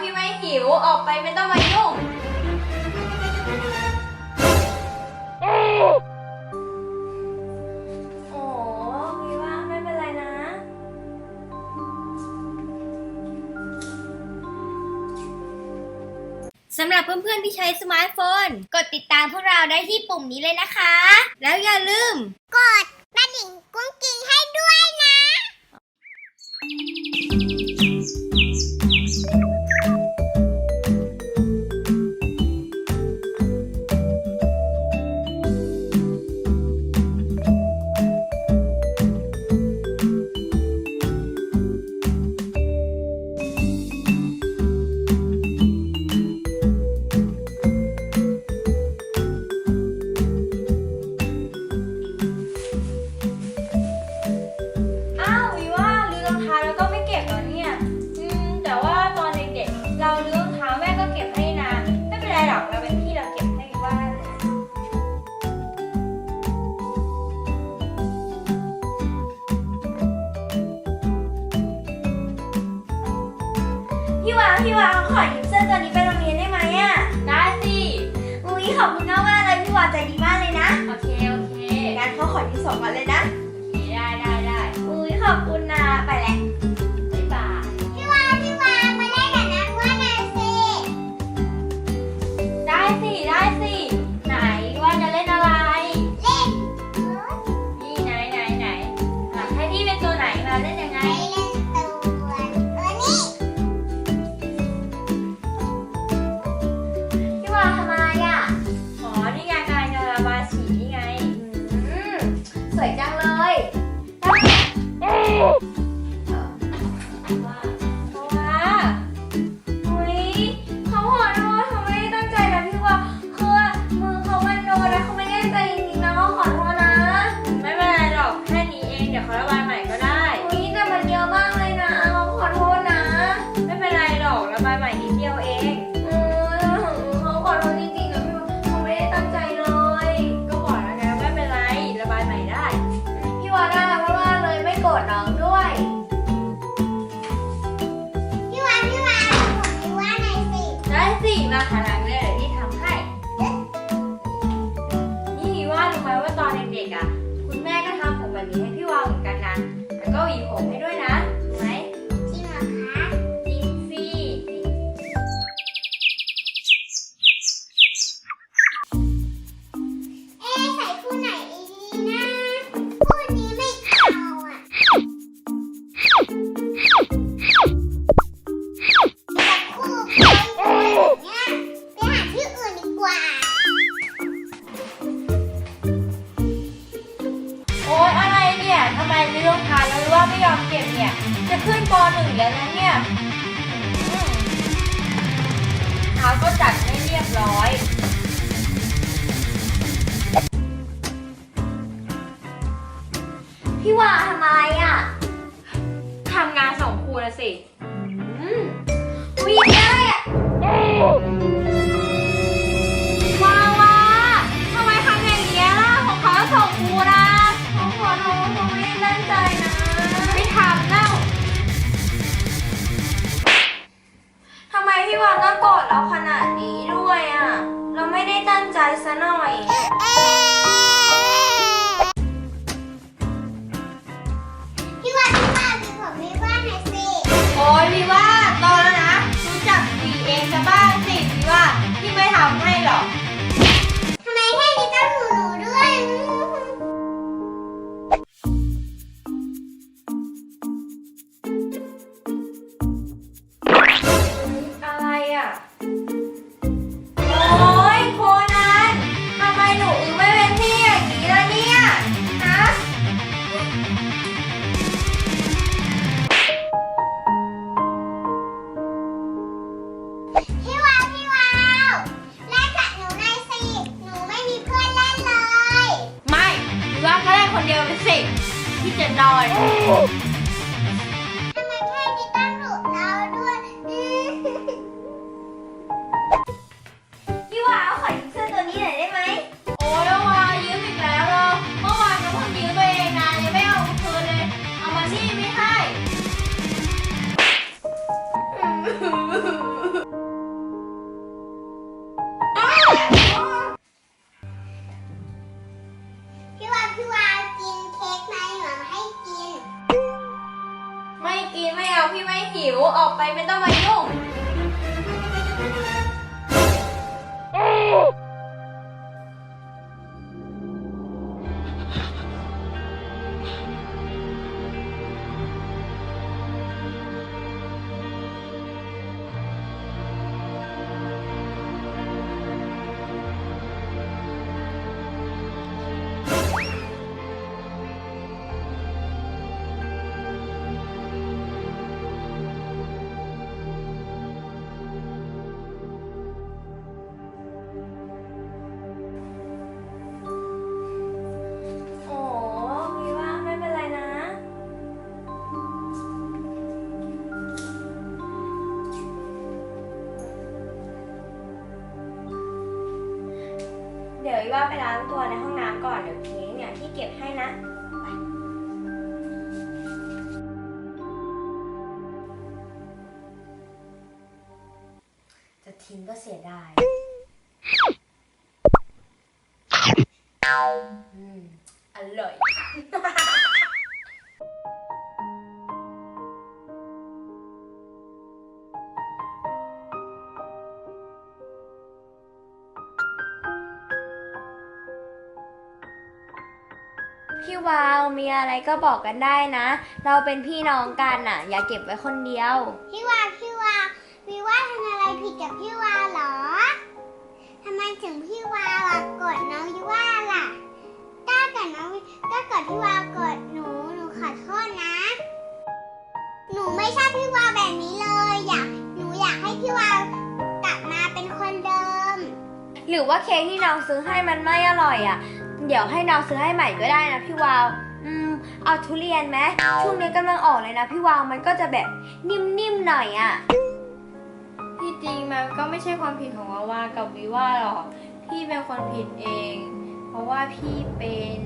พี่ไม่หิวออกไปไม่ต้องมายุ่ง โอ้พี่ว่าไม่เป็นไรนะ สำหรับเพื่อนๆที่ใช้สมาร์ทโฟน กดติดตามพวกเราได้ที่ปุ่มนี้เลยนะคะ แล้วอย่าลืม กดกระดิ่งกุ้งกิ้งให้ด้วยนะ พี่วาวพี่วาวขอยืมเสื้อตัวนี้ไปโรงเรียนได้ไหมอะ ได้สิ อุ้ยขอบคุณมากเลยพี่วาวใจดีมากเลยนะโอเค โอเค งั้นเขาขอยืมสองวันเลยนะได้ได้ได้อุ้ยขอบคุณนะ ไปแล้วบ๊าพี่วาวพี่วาวมาเล่นกับน้ว่าไงสิ ได้สิ ได้สิ ไหนว่าจะเล่นอะไร เล่นนี่ไหนไหนไหนอะให้พี่เป็นตัวไหนมาเล่นยังไง เท้าก็จัดให้เรียบร้อยพี่ว่าทำอะไรอะ ทำงานสองครูนะสิ อยพี่วาเอาขอยเสื้อตัวนี้หนได้ไหมโอ้ยว่ายืมอีกแล้วเหรอเมื่อวานก็เพิ่งยืมไปเองนงไม่เอาคืนเลย เอามาที่ไม่ให้ ไปไม่ต้องมา ดี๋ยวอีว่าไปล้างตัวในห้องน้ำก่อนเดี๋ยวพีเนี่ยพี่เก็บให้นะ จะทิ้งก็เสียดายอืมอร่อย พี่วาวมีอะไรก็บอกกันได้นะ เราเป็นพี่น้องกันน่ะ อย่าเก็บไว้คนเดียว พี่วาพี่วาวิว่าทำอะไรผิดกับพี่วาเหรอทำไมถึงพี่วาวะกดน้องวิว่าล่ะถ้าเกิดน้องถ้าเกิดพี่วากดหนูหนูขอโทษนะ หนูไม่ชอบพี่วาแบบนี้เลยอยากหนูอยากให้พี่วากลับมาเป็นคนเดิม หรือว่าเค้กที่น้องซื้อให้มันไม่อร่อยอะ เดี๋ยวให้น้องซื้อให้ใหม่ก็ได้นะพี่วาว อืม เอาทุเรียนไหมช่วงนี้กำลังออกเลยนะพี่วาว มันก็จะแบบนิ่มๆหน่อยอะ ที่จริงมันก็ไม่ใช่ความผิดของวาวากับวิว่าหรอก พี่เป็นคนผิดเอง เพราะว่าพี่เป็น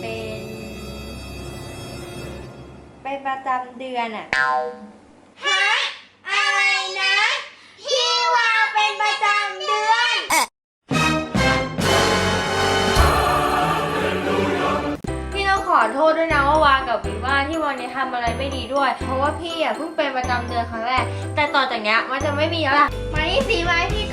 เป็น เป็นประจำเดือนอะ ที่วันนี้ทำอะไรไม่ดีด้วย เพราะว่าพี่อะเพิ่งเป็นประจำเดือนครั้งแรก แต่ต่อจากเนี้ยมันจะไม่มีแล้วล่ะมานี่สีไม้พี่